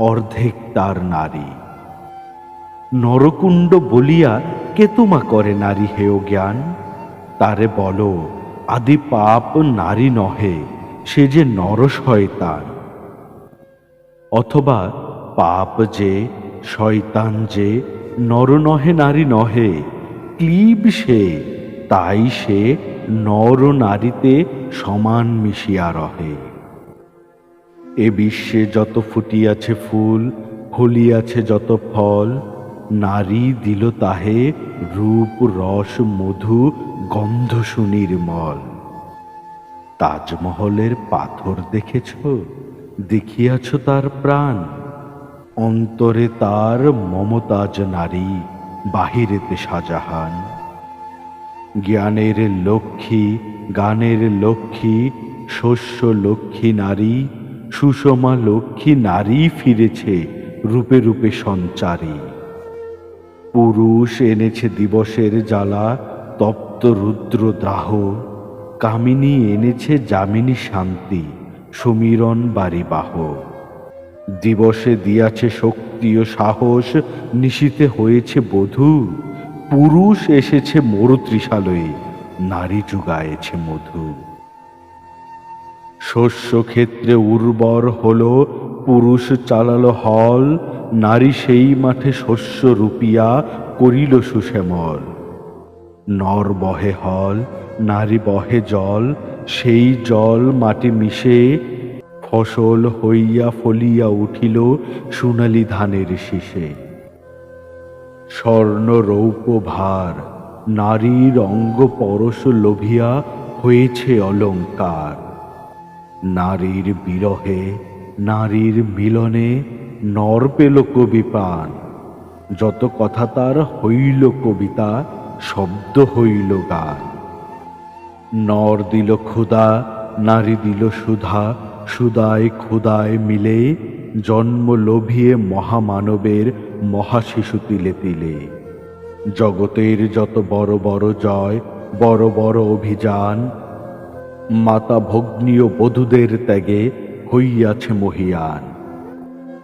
অর্ধেক তার নারী। নরকুণ্ড বলিয়া কে তোমা করে নারী হেয় জ্ঞান? তারে বলো, আদি পাপ নারী নহে, সে যে নর শয়তান অথবা পাপ যে, শয়তান যে, নর নহে নারী নহে, ক্লীব সে, তাই সে নর নারীতে সমান মিশিয়া রহে। এ বিশ্বে যত ফুটিয়াছে ফুল ফলিয়াছে যত ফল, নারী দিল তাহে রূপ, রস, মধু, গন্ধ সুনির্মল তাজমহলের পাথর দেখেছ? দেখিয়াছ তার প্রাণ? অন্তরে তার মমতাজ নারী, বাহিরেতে শাহজাহান জ্ঞানের লক্ষ্মী, গানের লক্ষ্মী, শস্য লক্ষ্মী নারী সুষমা লক্ষ্মী নারী ফিরেছে রূপে রূপে সঞ্চারী। পুরুষ এনেছে দিবসের জ্বালা, তপ্ত রুদ্র দাহ। কামিনী এনেছে যামিনী শান্তি সমীরণ বাড়িবাহ দিবসে দিয়াছে শক্তি ও সাহস নিশীতে হয়েছে বধূ। পুরুষ এসেছে মরুত্রিশালয়ে নারী যুগায়েছে মধু। শস্য ক্ষেত্রে উর্বর হলো, পুরুষ চালালো হল, নারী সেই মাঠে শস্য রুপিয়া করিল সুশ্যামল নর বহে হল, নারী বহে জল, সেই জল মাটি মিশে ফসল হইয়া ফলিয়া উঠিল সোনালি ধানের শীষে। স্বর্ণ রৌপ ভার, নারীর অঙ্গ পরশ লোভিয়া হয়েছে অলঙ্কার। নারীর বিরহে, নারীর মিলনে নর পেল কবি প্রাণ। যত কথা তার হইল কবিতা, শব্দ হইল গান। নর দিল ক্ষুদা নারী দিল সুধা, সুদায় ক্ষুদায় মিলে জন্ম লোভিয়ে মহামানবের মহাশিশু তিলে তিলে। জগতের যত বড় বড় জয়, বড় বড় অভিযান মাতা ভগ্নীয় বধূদের ত্যাগে হইয়াছে মহিয়ান।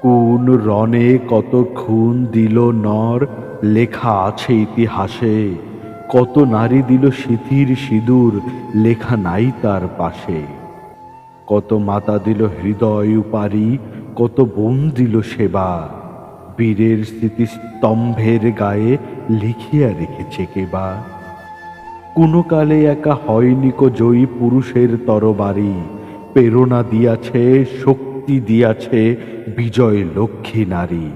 কোন রণে কত খুন দিল নর, লেখা আছে ইতিহাসে। কত নারী দিল সিথির সিঁদুর, লেখা নাই তার পাশে। কত মাতা দিল হৃদয় উপারি, কত বোন দিল সেবা। বীরের স্মৃতিস্তম্ভের গায়ে লিখিয়া রেখেছে কেবা। কোনো কালে একা হয়নি কো জয়ী পুরুষের তরবারি। প্রেরণা দিয়াছে, শক্তি দিয়াছে, বিজয় লক্ষ্মী নারী।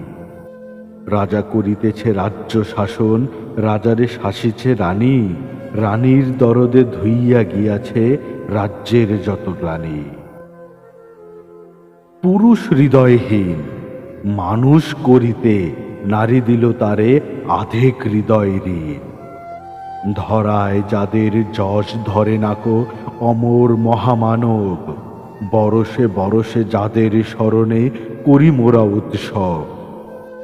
রাজা করিতেছে রাজ্য শাসন, রাজারে শাসিছে রানী। রানীর দরদে ধুইয়া গিয়াছে রাজ্যের যত গ্লানি। পুরুষ হৃদয়হীন, মানুষ করিতে নারী দিল তারে আধেক হৃদয় ঋণ। ধরায় যাদের যশ ধরে নাকো অমর মহামানব। বরসে বরসে যাদের স্মরণে করি মোরা উৎসব।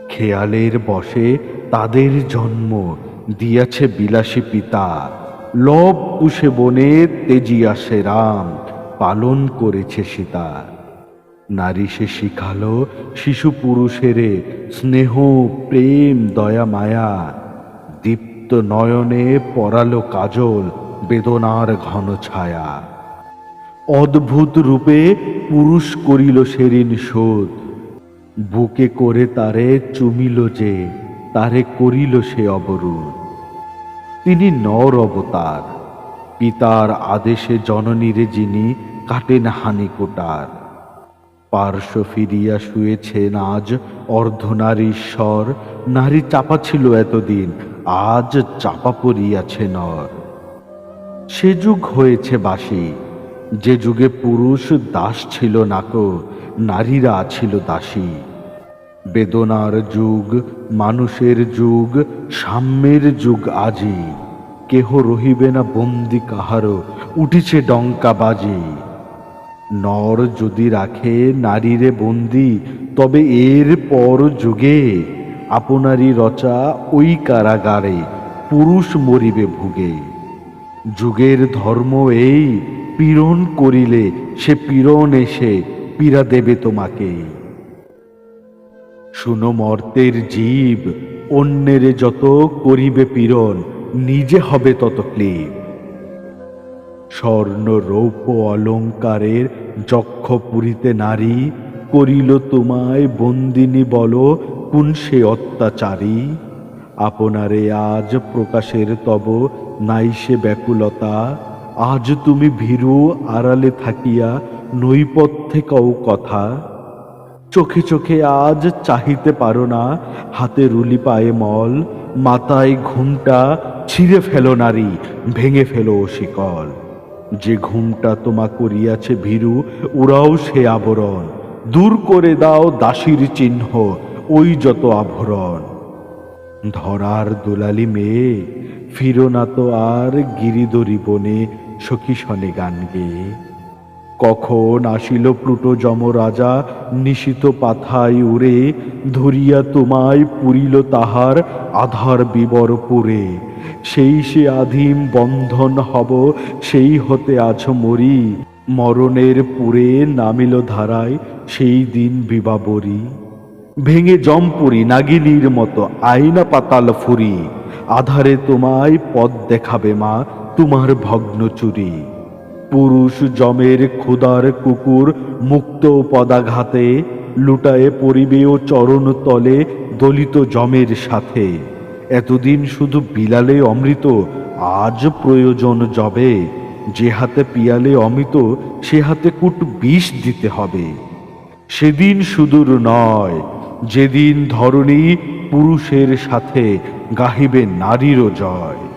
খেয়ালের বসে তাদের জন্ম, দিয়াছে বিলাসী পিতা। লব পুষে বনে তেজিয়াসে রাম, পালন করেছে সীতা। নারী সে শিখালো, শিশু পুরুষেরে, স্নেহ, প্রেম, দয়া, মায়া। দীপ্ত নয়নে পরালো কাজল, বেদনার ঘন ছায়া। অদ্ভুত রূপে পুরুষ করিল সেরিন শোধ। বুকে করে তারে চুমিল যে, তারে করিল সে অবরোধ। তিনি নর অবতার, পিতার আদেশে জননীরে যিনি কাটেন হানি কোটার। পার্শ্ব ফিরিয়া শুয়েছেন আজ অর্ধনারীশ্বর নারী চাপা ছিল এতদিন আজ চাপা পড়িয়াছে নর। সে যুগ হয়েছে বাসি, যে যুগে পুরুষ দাস ছিল নাকো, নারীরা ছিল দাসী। বেদনার যুগ, মানুষের যুগ, সাম্যের যুগ আজি। কেহ রহিবে না বন্দি কাহারও, উঠিছে ডঙ্কা বাজি। নর যদি রাখে নারীরে বন্দি, তবে এর পর যুগে আপনারই রচা ওই কারাগারে পুরুষ মরিবে ভুগে। যুগের ধর্ম এই, পীড়ন করিলে সে পীড়ন এসে পীড়া দেবে তোমাকে। শুনো মর্তের জীব, অন্যের যত করিবে পীড়ন, নিজে হবে তত ক্লিব স্বর্ণ রৌপ্য অলঙ্কারের যক্ষ পুরীতে নারী, করিল তোমায় বন্দিনী বলো কোন সে অত্যাচারী, আপনারে আজ প্রকাশের তব নাই সে ব্যাকুলতা। আজ তুমি ভীরু আড়ালে থাকিয়া নৈপথ্যে কও কথা। চোখে চোখে আজ চাহিতে পারো না, হাতে রুলি পায়ে মল, মাথায় ঘুমটা ছিঁড়ে ফেলো নারী, ভেঙে ফেলো শিকল। যে ঘুমটা তোমা করিয়াছে ভীরু ওরাও সে আবরণ। দূর করে দাও দাসীর চিহ্ন ওই যত আভরণ, ধরার দুলালি মেয়ে, ফিরো না তো আর গিরিদরি বনে সখী শনে গান গেয়ে। কখন আসিল প্লুটো যম রাজা, নিশিত পাথায় উড়ে, ধরিয়া তোমায় পুরিল তাহার আধার বিবর পুরে। সেই সে আধিম বন্ধন হব, সেই হতে আছো মরি। মরণের পুরে নামিল ধারায়, সেই দিন বিবাবরী। ভেঙে জম্পুরি নাগিনীর মতো আয়না পাতাল ফুরি। আধারে তোমায় পথ দেখাবে মা তোমার ভগ্ন চুরি। পুরুষ জমের ক্ষুদার কুকুর মুক্ত পদাঘাতে, লুটায়ে পরিবে ও চরণ তলে দলিত জমের সাথে। এতদিন শুধু বিলালে অমৃত, আজ প্রয়োজন জবে। যে হাতে পিয়ালে অমৃত, সে হাতে কুট বিষ দিতে হবে। সেদিন সুদূর নয় যেদিন ধরণী পুরুষের সাথে গাহিবে নারীরও জয়।